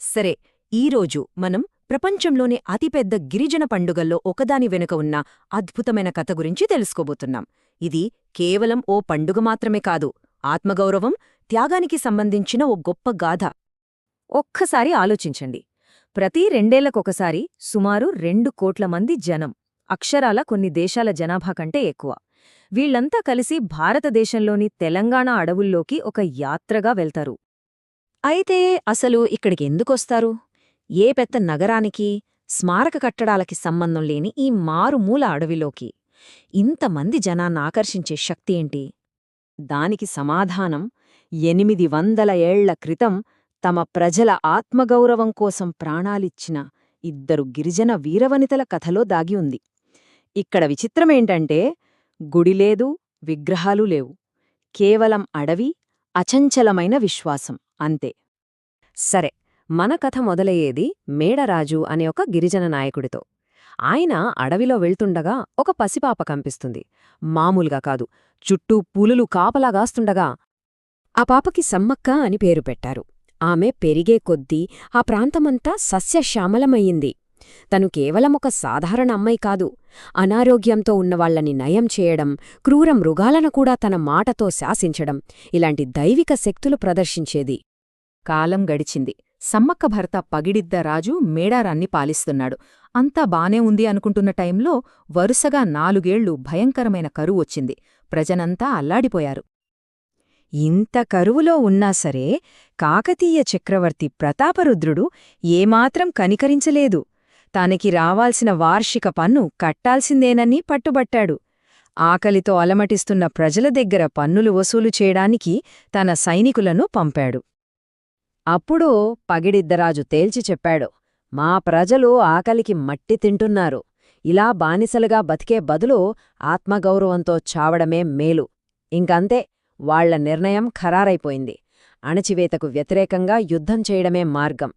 సరే ఈరోజు మనం ప్రపంచంలోనే అతిపెద్ద గిరిజన పండుగల్లో ఒకదాని వెనుక ఉన్న అద్భుతమైన కథ గురించి తెలుసుకోబోతున్నాం. ఇది కేవలం ఓ పండుగ మాత్రమే కాదు ఆత్మగౌరవం త్యాగానికి సంబంధించిన ఓ గొప్ప గాథ. ఒక్కసారి ఆలోచించండి. ప్రతి రెండేళ్ళకొకసారి సుమారు రెండు కోట్ల మంది జనం అక్షరాల కొన్ని దేశాల జనాభా కంటే ఎక్కువ. వీళ్ళంతా కలిసి భారతదేశంలోని తెలంగాణ అడవుల్లోకి ఒక యాత్రగా వెళ్తారు. అయితే అసలు ఇక్కడికి ఎందుకొస్తారు? ఏ పెద్ద నగరానికి స్మారక కట్టడాలకి సంబంధం లేని ఈ మారుమూల అడవిలోకి. ఇంతమంది జనాన్ని ఆకర్షించే శక్తి ఏంటి? దానికి సమాధానం ఎనిమిది వందల ఏళ్ళ క్రితం తమ ప్రజల ఆత్మగౌరవం కోసం ప్రాణాలిచ్చిన ఇద్దరు గిరిజన వీరవనితల కథలో దాగి ఉంది. ఇక్కడ విచిత్రమేంటంటే గుడిలేదు విగ్రహాలు లేవు. కేవలం అడవి అచంచలమైన విశ్వాసం. అంతే. సరే మన కథ మొదలయ్యేది మేడరాజు అనే ఒక గిరిజన నాయకుడితో. ఆయన అడవిలో వెళ్తుండగా ఒక పసిపాప కనిపిస్తుంది మామూలుగా కాదు చుట్టూ పూలులు కాపలాగాస్తుండగా ఆ పాపకి సమ్మక్క అని పేరు పెట్టారు. ఆమె పెరిగే కొద్దీ ఆ ప్రాంతమంతా సస్యశ్యామలమయ్యింది. తను కేవలం ఒక సాధారణ అమ్మాయి కాదు అనారోగ్యంతో ఉన్నవాళ్ళని నయం చేయడం క్రూర మృగాలను కూడా తన మాటతో శాసించడం ఇలాంటి దైవిక శక్తులు ప్రదర్శించేది. కాలం గడిచింది. సమ్మక్క భర్త పగిడిద్దరాజు మేడారాన్ని పాలిస్తున్నాడు. అంతా బానే ఉంది అనుకుంటున్న టైంలో వరుసగా నాలుగేళ్ళు భయంకరమైన కరువు వచ్చింది. ప్రజనంతా అల్లాడిపోయారు. ఇంత కరువులో ఉన్నా సరే కాకతీయ చక్రవర్తి ప్రతాపరుద్రుడు ఏమాత్రం కనికరించలేదు. తనకి రావాల్సిన వార్షిక పన్ను కట్టాల్సిందేనని పట్టుబట్టాడు. ఆకలితో అలమటిస్తున్న ప్రజల దగ్గర పన్నులు వసూలు చేయడానికి తన సైనికులను పంపాడు. అప్పుడు పగిడిద్దరాజు తేల్చి చెప్పాడు మా ప్రజలు ఆకలికి మట్టి తింటున్నారు. ఇలా బానిసలుగా బతికే బదులు ఆత్మగౌరవంతో చావడమే మేలు. ఇంకంతే వాళ్ళ నిర్ణయం ఖరారైపోయింది. అణచివేతకు వ్యతిరేకంగా యుద్ధం చేయడమే మార్గం.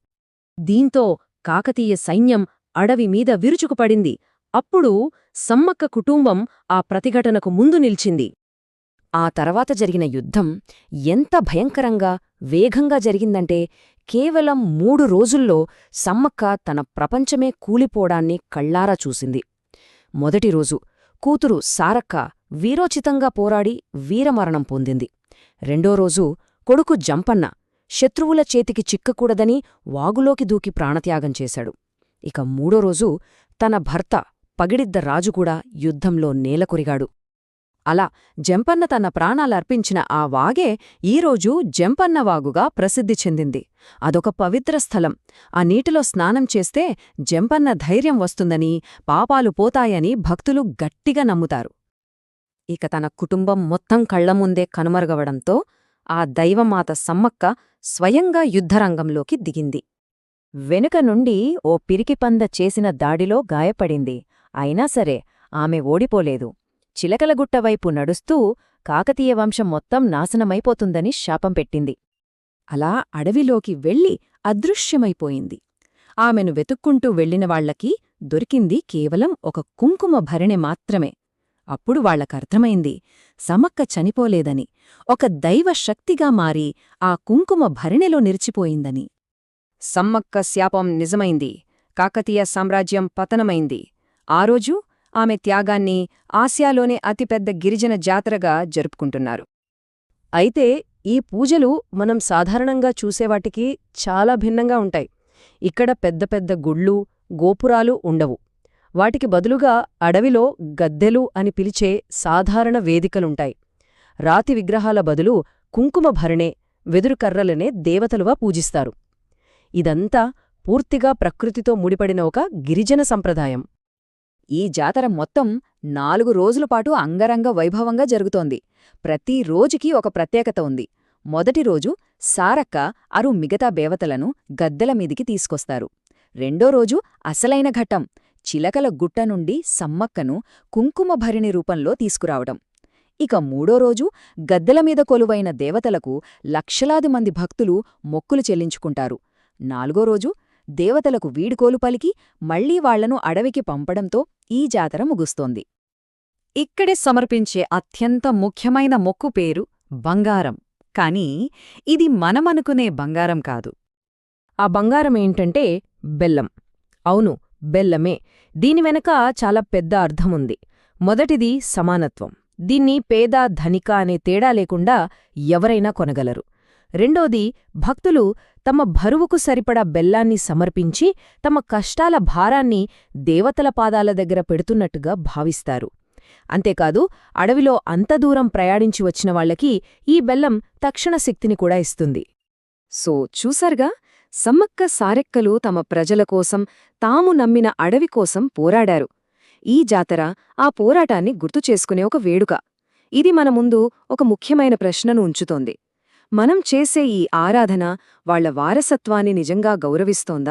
దీంతో కాకతీయ సైన్యం అడవి మీద విరుచుకుపడింది. అప్పుడు సమ్మక్క కుటుంబం ఆ ప్రతిఘటనకు ముందు నిల్చింది. ఆ తర్వాత జరిగిన యుద్ధం ఎంత భయంకరంగా వేగంగా జరిగిందంటే కేవలం మూడు రోజుల్లో సమ్మక్క తన ప్రపంచమే కూలిపోడాన్ని కళ్ళారా చూసింది. మొదటి రోజు కూతురు సారక్క వీరోచితంగా పోరాడి వీరమరణం పొందింది. రెండో రోజు కొడుకు జంపన్న శత్రువుల చేతికి చిక్కకూడదని వాగులోకి దూకి ప్రాణత్యాగం చేశాడు. ఇక మూడో రోజు తన భర్త పగిడిద్ద రాజుకూడా యుద్ధంలో నేలకొరిగాడు. అలా జంపన్న తన ప్రాణాలర్పించిన ఆ వాగే ఈరోజు జంపన్నవాగుగా ప్రసిద్ధి చెందింది. అదొక పవిత్ర స్థలం. ఆ నీటిలో స్నానం చేస్తే జంపన్న ధైర్యం వస్తుందని పాపాలు పోతాయని భక్తులు గట్టిగా నమ్ముతారు. ఇక తన కుటుంబం మొత్తం కళ్ళముందే కనుమరుగవడంతో ఆ దైవమాత సమ్మక్క స్వయంగా యుద్ధరంగంలోకి దిగింది. వెనుక నుండి ఓ పిరికిపంద చేసిన దాడిలో గాయపడింది. అయినా సరే ఆమె ఓడిపోలేదు. చిలకలగుట్టవైపు నడుస్తూ కాకతీయ వంశం మొత్తం నాశనమైపోతుందని శాపం పెట్టింది. అలా అడవిలోకి వెళ్ళి అదృశ్యమైపోయింది. ఆమెను వెతుక్కుంటూ వెళ్ళినవాళ్ళకి దొరికింది కేవలం ఒక కుంకుమ భరిణె మాత్రమే. అప్పుడు వాళ్ళకర్థమైంది సమక్క చనిపోలేదని ఒక దైవ శక్తిగా మారి ఆ కుంకుమ భరిణెలో నిలిచిపోయిందని. సమ్మక్క శాపం నిజమైంది కాకతీయ సామ్రాజ్యం పతనమైంది. ఆ రోజు ఆమె త్యాగాన్ని ఆసియాలోనే అతిపెద్ద గిరిజన జాతరగా జరుపుకుంటున్నారు. అయితే ఈ పూజలు మనం సాధారణంగా చూసేవాటికి చాలా భిన్నంగా ఉంటాయి. ఇక్కడ పెద్ద పెద్ద గుళ్ళు గోపురాలు ఉండవు. వాటికి బదులుగా అడవిలో గద్దెలు అని పిలిచే సాధారణ వేదికలుంటాయి. రాతి విగ్రహాల బదులు కుంకుమ భరణే వెదురుకర్రలనే దేవతలుగా పూజిస్తారు. ఇదంతా పూర్తిగా ప్రకృతితో ముడిపడిన ఒక గిరిజన సంప్రదాయం. ఈ జాతర మొత్తం నాలుగు రోజులపాటు అంగరంగ వైభవంగా జరుగుతోంది. ప్రతి రోజుకి ఒక ప్రత్యేకత ఉంది. మొదటి రోజు సారక్క అరు మిగతా బేవతలను గద్దెల మీదికి తీసుకొస్తారు. రెండో రోజు అసలైన ఘట్టం చిలకల గుట్ట నుండి సమ్మక్కను కుంకుమభరిణి రూపంలో తీసుకురావడం. ఇక మూడో రోజు గద్దెల మీద కొలువైన దేవతలకు లక్షలాది మంది భక్తులు మొక్కులు చెల్లించుకుంటారు. నాలుగో రోజు దేవతలకు వీడుకోలు పలికి మళ్ళీ వాళ్ళను అడవికి పంపడంతో ఈ జాతర ముగుస్తోంది. ఇక్కడే సమర్పించే అత్యంత ముఖ్యమైన మొక్కు పేరు బంగారం. కాని ఇది మనమనుకునే బంగారం కాదు. ఆ బంగారం ఏంటంటే బెల్లం. అవును బెల్లమే. దీని వెనక చాలా పెద్ద అర్థముంది. మొదటిది సమానత్వం. దీన్ని పేద ధనిక అనే తేడా లేకుండా ఎవరైనా కొనగలరు. రెండోది భక్తులు తమ భరువుకు సరిపడా బెల్లాన్ని సమర్పించి తమ కష్టాల భారాన్ని దేవతల పాదాల దగ్గర పెడుతున్నట్టుగా భావిస్తారు. అంతేకాదు అడవిలో అంత దూరం ప్రయాణించి వచ్చిన వాళ్ళకి ఈ బెల్లం తక్షణ శక్తిని కూడా ఇస్తుంది. సో చూసారుగా? సమ్మక్క సారెక్కలు తమ ప్రజల కోసం తాము నమ్మిన అడవి కోసం పోరాడారు. ఈ జాతర ఆ పోరాటాన్ని గుర్తుచేసుకునే ఒక వేడుక. ఇది మన ముందు ఒక ముఖ్యమైన ప్రశ్నను ఉంచుతోంది. మనం చేసే ఈ ఆరాధన వాళ్ళ వారసత్వాన్ని నిజంగా గౌరవిస్తోందా?